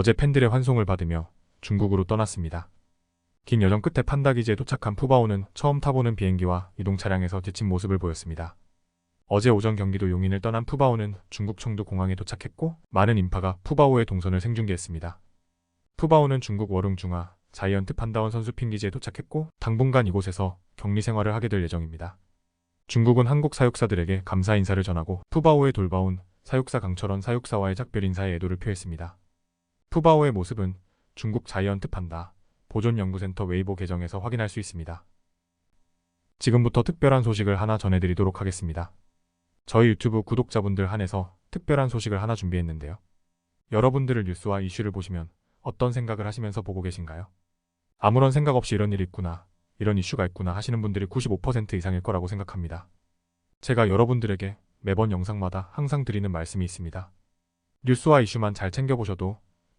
어제 팬들의 환송을 받으며 중국으로 떠났습니다. 긴 여정 끝에 판다기지에 도착한 푸바오는 처음 타보는 비행기와 이동 차량에서 지친 모습을 보였습니다. 어제 오전 경기도 용인을 떠난 푸바오는 중국 청두 공항에 도착했고 많은 인파가 푸바오의 동선을 생중계했습니다. 푸바오는 중국 워릉중화 자이언트 판다원 선수 핑기지에 도착했고 당분간 이곳에서 격리 생활을 하게 될 예정입니다. 중국은 한국 사육사들에게 감사 인사를 전하고 푸바오에 돌봐온 사육사 강철원 사육사와의 작별 인사에 애도를 표했습니다. 푸바오의 모습은 중국 자이언트 판다 보존연구센터 웨이보 계정에서 확인할 수 있습니다. 지금부터 특별한 소식을 하나 전해드리도록 하겠습니다. 저희 유튜브 구독자분들 한해서 특별한 소식을 하나 준비했는데요. 여러분들을 뉴스와 이슈를 보시면 어떤 생각을 하시면서 보고 계신가요? 아무런 생각 없이 이런 일이 있구나, 이런 이슈가 있구나 하시는 분들이 95% 이상일 거라고 생각합니다. 제가 여러분들에게 매번 영상마다 항상 드리는 말씀이 있습니다. 뉴스와 이슈만 잘 챙겨보셔도